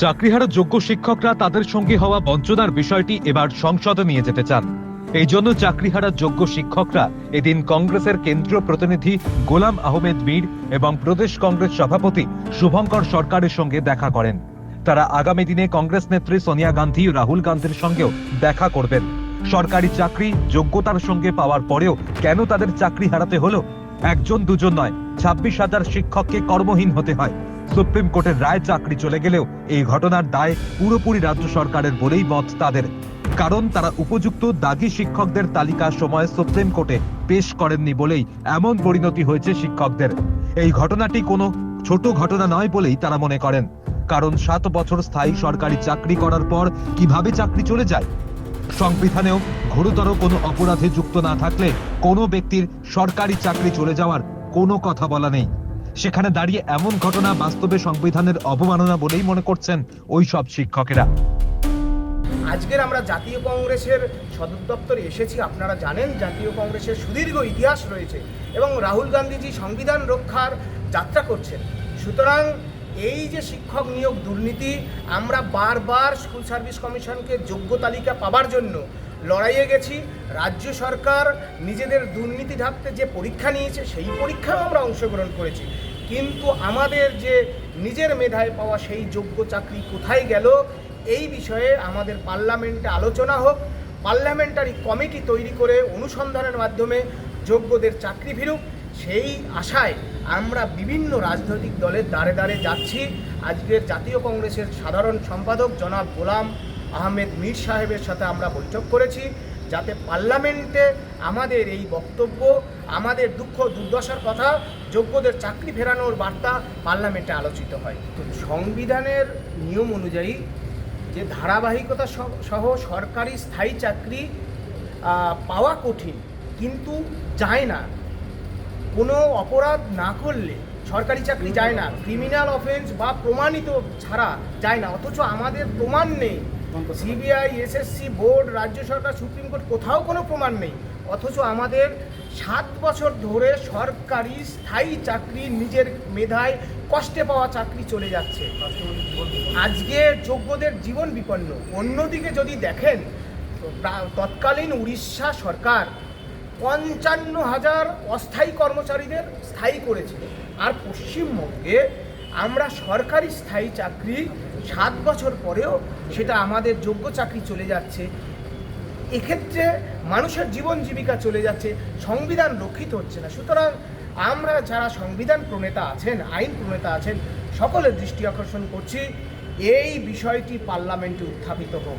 চাকরিহারা যোগ্য শিক্ষকরা তাদের সঙ্গে হওয়া বঞ্চনার বিষয়টি এবার সংসদে নিয়ে যেতে চান। এই জন্য চাকরিহারা যোগ্য শিক্ষকরা এদিন কংগ্রেসের কেন্দ্রীয় প্রতিনিধি গোলাম আহমেদ মীর এবং প্রদেশ কংগ্রেস সভাপতি শুভঙ্কর সরকারের সঙ্গে দেখা করেন। তারা আগামী দিনে কংগ্রেস নেত্রী সোনিয়া গান্ধী রাহুল গান্ধীর সঙ্গেও দেখা করবেন। সরকারি চাকরি যোগ্যতার সঙ্গে পাওয়ার পরেও কেন তাদের চাকরি হারাতে হলো? একজন দুজন নয়, ছাব্বিশ হাজার শিক্ষককে কর্মহীন হতে হয়। সুপ্রিম কোর্টের রায় চাকরি চলে গেলেও এই ঘটনার দায় পুরোপুরি রাজ্য সরকারের বলেই মত তাদের। কারণ তারা উপযুক্ত দাগি শিক্ষকদের তালিকা সময় সুপ্রিম কোর্টে পেশ করেননি বলেই এমন পরিণতি হয়েছে শিক্ষকদের। এই ঘটনাটি কোনো ছোট ঘটনা নয় বলেই তারা মনে করেন। কারণ সাত বছর স্থায়ী সরকারি চাকরি করার পর কীভাবে চাকরি চলে যায়? সংবিধানেও গুরুতর কোনো অপরাধে যুক্ত না থাকলে কোনো ব্যক্তির সরকারি চাকরি চলে যাওয়ার কোনো কথা বলা নেই। সেখানে দাঁড়িয়ে এমন ঘটনা বাস্তবে সংবিধানের অবমাননা বলেই মনে করছেন ওই সব শিক্ষকেরা। আজকের আমরা জাতীয় কংগ্রেসের সদর দপ্তরে এসেছি, আপনারা জানেন জাতীয় কংগ্রেসের সুদীর্ঘ ইতিহাস রয়েছে এবং রাহুল গান্ধীজি সংবিধান রক্ষার যাত্রা করছেন। সুতরাং এই যে শিক্ষক নিয়োগ দুর্নীতি, আমরা বারবার স্কুল সার্ভিস কমিশনকে যোগ্য তালিকা পাবার জন্য লড়াইয়ে গেছি, রাজ্য সরকার নিজেদের দুর্নীতি ঢাকতে যে পরীক্ষা নিয়েছে, সেই পরীক্ষাও আমরা অংশগ্রহণ করেছি। কিন্তু আমাদের যে নিজের মেধায় পাওয়া সেই যোগ্য চাকরি কোথায় গেল, এই বিষয়ে আমাদের পার্লামেন্টে আলোচনা হোক, পার্লামেন্টারি কমিটি তৈরি করে অনুসন্ধানের মাধ্যমে যোগ্যদের চাকরি ফিরুক, সেই আশায় আমরা বিভিন্ন রাজনৈতিক দলের দ্বারে দ্বারে যাচ্ছি। আজকের জাতীয় কংগ্রেসের সাধারণ সম্পাদক জনাব গোলাম আহমেদ মীর সাহেবের সাথে আমরা বৈঠক করেছি, যাতে পার্লামেন্টে আমাদের এই বক্তব্য, আমাদের দুঃখ দুর্দশার কথা, যোগ্যদের চাকরি ফেরানোর বার্তা পার্লামেন্টে আলোচিত হয়। তো সংবিধানের নিয়ম অনুযায়ী যে ধারাবাহিকতা সহ- সরকারি স্থায়ী চাকরি পাওয়া কঠিন, কিন্তু যায় না। কোনো অপরাধ না করলে সরকারি চাকরি যায় না। ক্রিমিনাল অফেন্স বা প্রমাণিত ছাড়া যায় না, অথচ আমাদের প্রমাণ নেই। সিবিআই, এসএসসি বোর্ড, রাজ্য সরকার, সুপ্রিম কোর্ট, কোথাও কোনো প্রমাণ নেই। অথচ আমাদের সাত বছর ধরে সরকারি স্থায়ী চাকরি, নিজের মেধায় কষ্টে পাওয়া চাকরি চলে যাচ্ছে। আজকে যোগ্যদের জীবন বিপন্ন। অন্যদিকে যদি দেখেন তৎকালীন উড়িষ্যা সরকার পঞ্চান্ন হাজার অস্থায়ী কর্মচারীদের স্থায়ী করেছে আর পশ্চিমবঙ্গে আমরা সরকারি স্থায়ী চাকরি সাত বছর পরেও সেটা আমাদের যোগ্য চাকরি চলে যাচ্ছে। এক্ষেত্রে মানুষের জীবন জীবিকা চলে যাচ্ছে, সংবিধান রক্ষিত হচ্ছে না। সুতরাং আমরা যারা সংবিধান প্রণেতা আছেন, আইন প্রণেতা আছেন, সকলের দৃষ্টি আকর্ষণ করছি, এই বিষয়টি পার্লামেন্টে উত্থাপিত হোক।